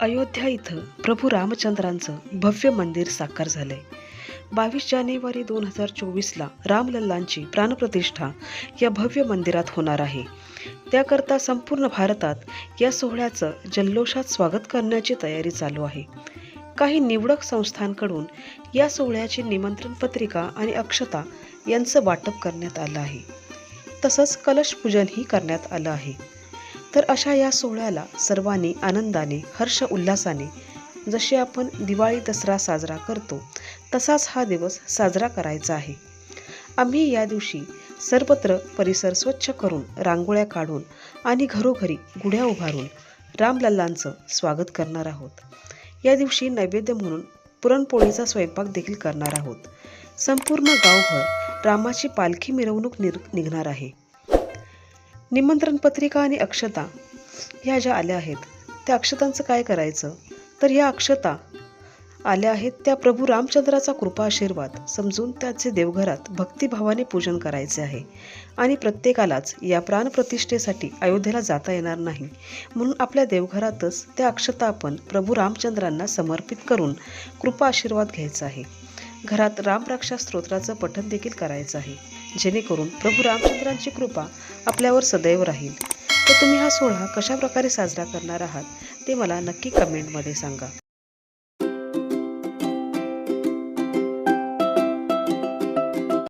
अयोध्या इथं प्रभू रामचंद्रांचं भव्य मंदिर साकार झालंय. बावीस जानेवारी दोन हजार चोवीसला रामलल्लांची प्राणप्रतिष्ठा या भव्य मंदिरात होणार आहे. त्याकरता संपूर्ण भारतात या सोहळ्याचं जल्लोषात स्वागत करण्याची तयारी चालू आहे. काही निवडक संस्थांकडून या सोहळ्याची निमंत्रण पत्रिका आणि अक्षता यांचं वाटप करण्यात आलं आहे. तसंच कलश पूजनही करण्यात आलं आहे. तर अशा या सोहळ्याला सर्वांनी आनंदाने हर्ष उल्हासाने जसे आपण दिवाळी दसरा साजरा करतो तसाच हा दिवस साजरा करायचा आहे. आम्ही या दिवशी सर्वत्र परिसर स्वच्छ करून रांगोळ्या काढून आणि घरोघरी गुढ्या उभारून रामलल्लांचं स्वागत करणार आहोत. या दिवशी नैवेद्य म्हणून पुरणपोळीचा स्वयंपाक देखील करणार आहोत. संपूर्ण गावभर रामाची पालखी मिरवणूक निर निघणार आहे. निमंत्रण पत्रिका आणि अक्षता ह्या ज्या आल्या आहेत त्या अक्षतांचं काय करायचं? तर ह्या अक्षता आल्या आहेत त्या प्रभू रामचंद्राचा कृपा आशीर्वाद समजून त्याचे देवघरात भक्तिभावाने पूजन करायचे आहे. आणि प्रत्येकालाच या प्राणप्रतिष्ठेसाठी अयोध्येला जाता येणार नाही. म्हणून आपल्या देवघरातच त्या अक्षता आपण प्रभू रामचंद्रांना समर्पित करून कृपा आशीर्वाद घ्यायचा आहे. घरात रामरक्षा स्तोत्राचं पठण देखील करायचं आहे. जेणेकरून प्रभू रामचंद्रांची कृपा आपल्यावर सदैव राहील. तर तुम्ही हा सोहळा कशा प्रकारे साजरा करणार आहात ते मला नक्की कमेंटमध्ये सांगा.